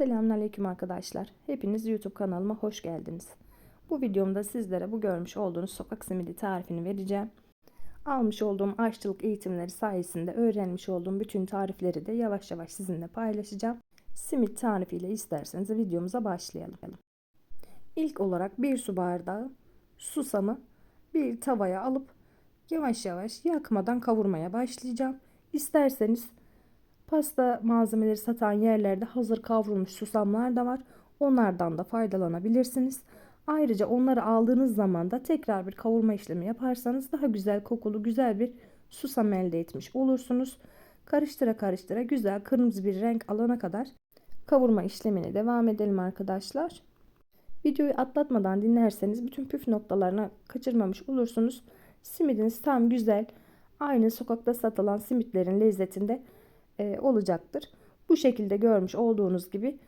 Selamünaleyküm arkadaşlar. Hepiniz YouTube kanalıma hoş geldiniz. Bu videomda sizlere bu görmüş olduğunuz sokak simidi tarifini vereceğim. Almış olduğum aşçılık eğitimleri sayesinde öğrenmiş olduğum bütün tarifleri de yavaş yavaş sizinle paylaşacağım. Simit tarifiyle isterseniz videomuza başlayalım. İlk olarak bir su bardağı susamı bir tavaya alıp yavaş yavaş yakmadan kavurmaya başlayacağım. İsterseniz Pasta malzemeleri satan yerlerde hazır kavrulmuş susamlar da var. Onlardan da faydalanabilirsiniz. Ayrıca onları aldığınız zaman da tekrar bir kavurma işlemi yaparsanız daha güzel kokulu güzel bir susam elde etmiş olursunuz. Karıştıra karıştıra güzel kırmızı bir renk alana kadar kavurma işlemine devam edelim arkadaşlar. Videoyu atlatmadan dinlerseniz bütün püf noktalarını kaçırmamış olursunuz. Simidiniz tam güzel aynı sokakta satılan simitlerin lezzetinde e, olacaktır. Bu şekilde görmüş olduğunuz gibi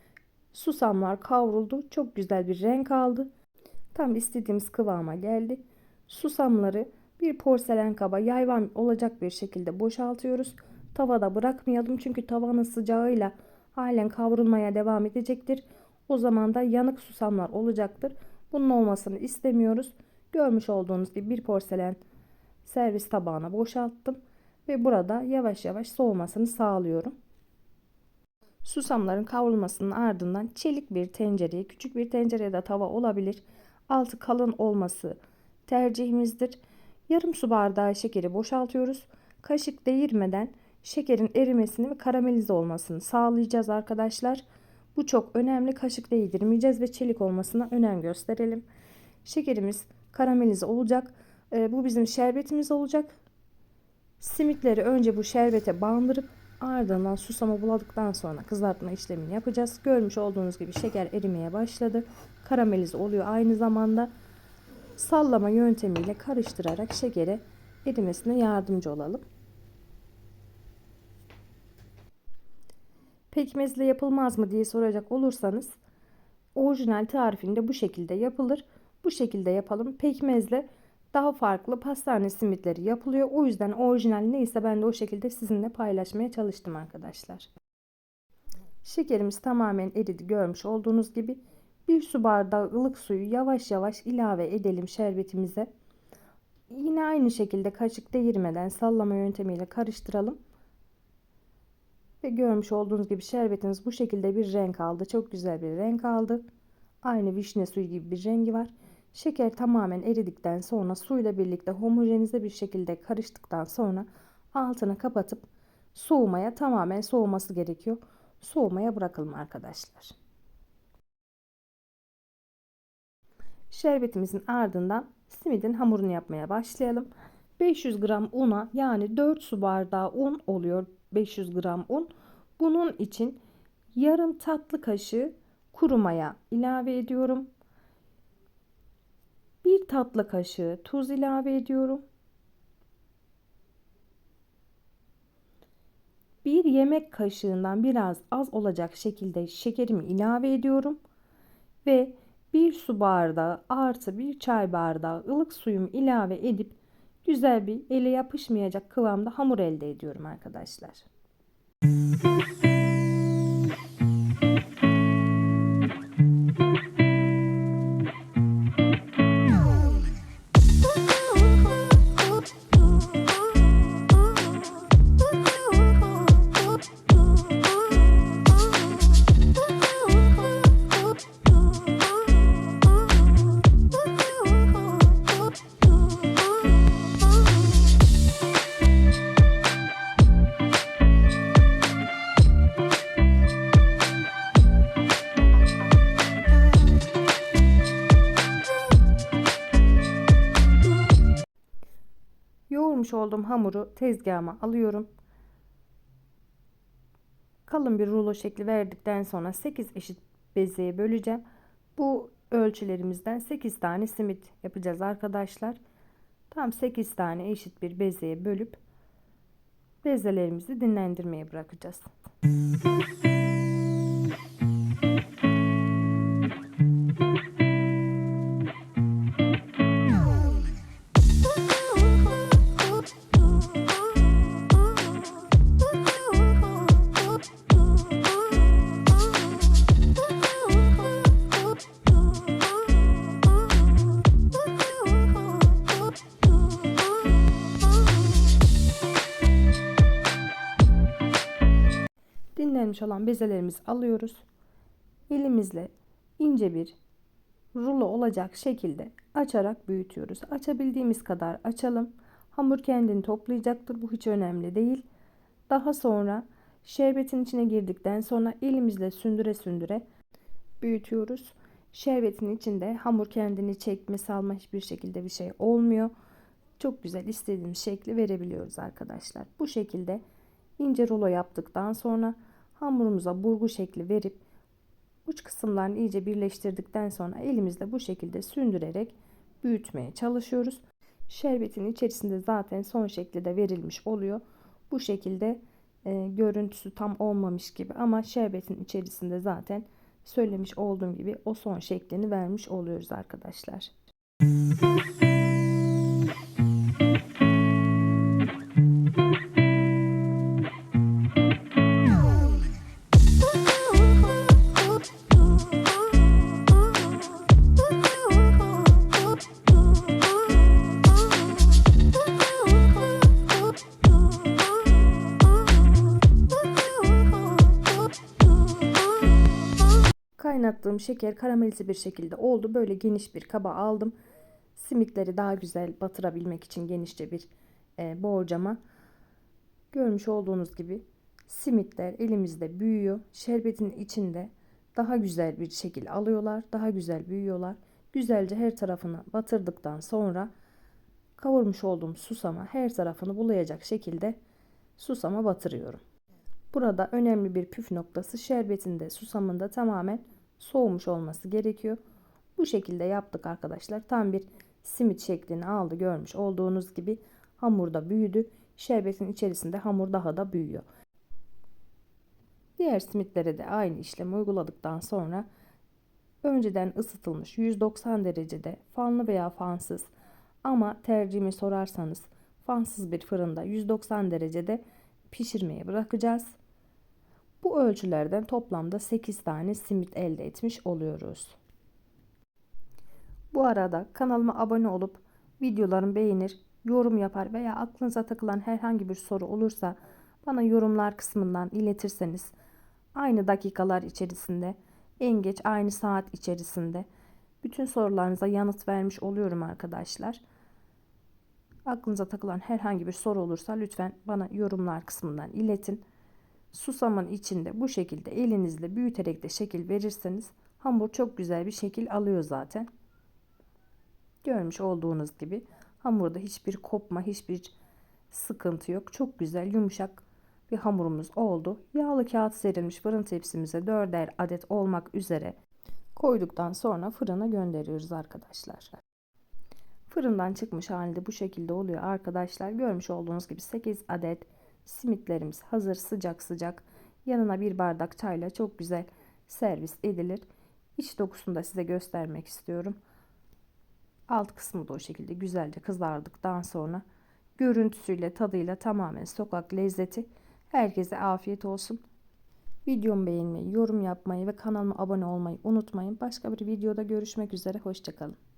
susamlar kavruldu. Çok güzel bir renk aldı. Tam istediğimiz kıvama geldi. Susamları bir porselen kaba yayvan olacak bir şekilde boşaltıyoruz. Tavada bırakmayalım çünkü tavanın sıcağıyla halen kavrulmaya devam edecektir. O zaman da yanık susamlar olacaktır. Bunun olmasını istemiyoruz. Görmüş olduğunuz gibi bir porselen servis tabağına boşalttım ve burada yavaş yavaş soğumasını sağlıyorum. Susamların kavrulmasının ardından çelik bir tencereye, küçük bir tencere ya da tava olabilir. Altı kalın olması tercihimizdir. Yarım su bardağı şekeri boşaltıyoruz. Kaşık değirmeden şekerin erimesini ve karamelize olmasını sağlayacağız arkadaşlar. Bu çok önemli. Kaşık değdirmeyeceğiz ve çelik olmasına önem gösterelim. Şekerimiz karamelize olacak. Ee, bu bizim şerbetimiz olacak. Simitleri önce bu şerbete bandırıp ardından susama buladıktan sonra kızartma işlemini yapacağız. Görmüş olduğunuz gibi şeker erimeye başladı. Karamelize oluyor aynı zamanda. Sallama yöntemiyle karıştırarak şekere erimesine yardımcı olalım. Pekmezle yapılmaz mı diye soracak olursanız orijinal tarifinde bu şekilde yapılır. Bu şekilde yapalım. Pekmezle daha farklı pastane simitleri yapılıyor. O yüzden orijinal neyse ben de o şekilde sizinle paylaşmaya çalıştım arkadaşlar. Şekerimiz tamamen eridi görmüş olduğunuz gibi. Bir su bardağı ılık suyu yavaş yavaş ilave edelim şerbetimize. Yine aynı şekilde kaşık değirmeden sallama yöntemiyle karıştıralım. Ve görmüş olduğunuz gibi şerbetimiz bu şekilde bir renk aldı. Çok güzel bir renk aldı. Aynı vişne suyu gibi bir rengi var. Şeker tamamen eridikten sonra suyla birlikte homojenize bir şekilde karıştıktan sonra altını kapatıp soğumaya tamamen soğuması gerekiyor. Soğumaya bırakalım arkadaşlar. Şerbetimizin ardından simidin hamurunu yapmaya başlayalım. 500 gram una yani 4 su bardağı un oluyor 500 gram un. Bunun için yarım tatlı kaşığı kuru maya ilave ediyorum. Tatlı kaşığı tuz ilave ediyorum. Bir yemek kaşığından biraz az olacak şekilde şekerimi ilave ediyorum. Ve bir su bardağı artı bir çay bardağı ılık suyumu ilave edip güzel bir ele yapışmayacak kıvamda hamur elde ediyorum arkadaşlar. Müzik yoğurmuş olduğum hamuru tezgahıma alıyorum. Kalın bir rulo şekli verdikten sonra 8 eşit bezeye böleceğim. Bu ölçülerimizden 8 tane simit yapacağız arkadaşlar. Tam 8 tane eşit bir bezeye bölüp bezelerimizi dinlendirmeye bırakacağız. Öğrenmiş olan bezelerimizi alıyoruz. Elimizle ince bir rulo olacak şekilde açarak büyütüyoruz. Açabildiğimiz kadar açalım. Hamur kendini toplayacaktır. Bu hiç önemli değil. Daha sonra şerbetin içine girdikten sonra elimizle sündüre sündüre büyütüyoruz. Şerbetin içinde hamur kendini çekme salma hiçbir şekilde bir şey olmuyor. Çok güzel istediğimiz şekli verebiliyoruz arkadaşlar. Bu şekilde ince rulo yaptıktan sonra hamurumuza burgu şekli verip uç kısımlarını iyice birleştirdikten sonra elimizle bu şekilde sündürerek büyütmeye çalışıyoruz. Şerbetin içerisinde zaten son şekli de verilmiş oluyor. Bu şekilde e, görüntüsü tam olmamış gibi ama şerbetin içerisinde zaten söylemiş olduğum gibi o son şeklini vermiş oluyoruz arkadaşlar. Kaynattığım şeker karamelize bir şekilde oldu. Böyle geniş bir kaba aldım. Simitleri daha güzel batırabilmek için genişçe bir e, borcama. Görmüş olduğunuz gibi simitler elimizde büyüyor. Şerbetin içinde daha güzel bir şekil alıyorlar. Daha güzel büyüyorlar. Güzelce her tarafını batırdıktan sonra kavurmuş olduğum susama her tarafını bulayacak şekilde susama batırıyorum. Burada önemli bir püf noktası şerbetinde susamında tamamen soğumuş olması gerekiyor. Bu şekilde yaptık arkadaşlar. Tam bir simit şeklini aldı görmüş olduğunuz gibi hamurda büyüdü. Şerbetin içerisinde hamur daha da büyüyor. Diğer simitlere de aynı işlemi uyguladıktan sonra önceden ısıtılmış 190 derecede fanlı veya fansız ama tercihimi sorarsanız fansız bir fırında 190 derecede pişirmeye bırakacağız. Ölçülerden toplamda 8 tane simit elde etmiş oluyoruz. Bu arada kanalıma abone olup videolarımı beğenir, yorum yapar veya aklınıza takılan herhangi bir soru olursa bana yorumlar kısmından iletirseniz aynı dakikalar içerisinde en geç aynı saat içerisinde bütün sorularınıza yanıt vermiş oluyorum arkadaşlar. Aklınıza takılan herhangi bir soru olursa lütfen bana yorumlar kısmından iletin. Susamın içinde bu şekilde elinizle büyüterek de şekil verirseniz hamur çok güzel bir şekil alıyor zaten. Görmüş olduğunuz gibi hamurda hiçbir kopma, hiçbir sıkıntı yok. Çok güzel, yumuşak bir hamurumuz oldu. Yağlı kağıt serilmiş fırın tepsimize 4'er adet olmak üzere koyduktan sonra fırına gönderiyoruz arkadaşlar. Fırından çıkmış halinde bu şekilde oluyor arkadaşlar. Görmüş olduğunuz gibi 8 adet simitlerimiz hazır sıcak sıcak. Yanına bir bardak çayla çok güzel servis edilir. İç dokusunu da size göstermek istiyorum. Alt kısmı da o şekilde güzelce kızardıktan sonra görüntüsüyle tadıyla tamamen sokak lezzeti. Herkese afiyet olsun. Videomu beğenmeyi, yorum yapmayı ve kanalıma abone olmayı unutmayın. Başka bir videoda görüşmek üzere. Hoşçakalın.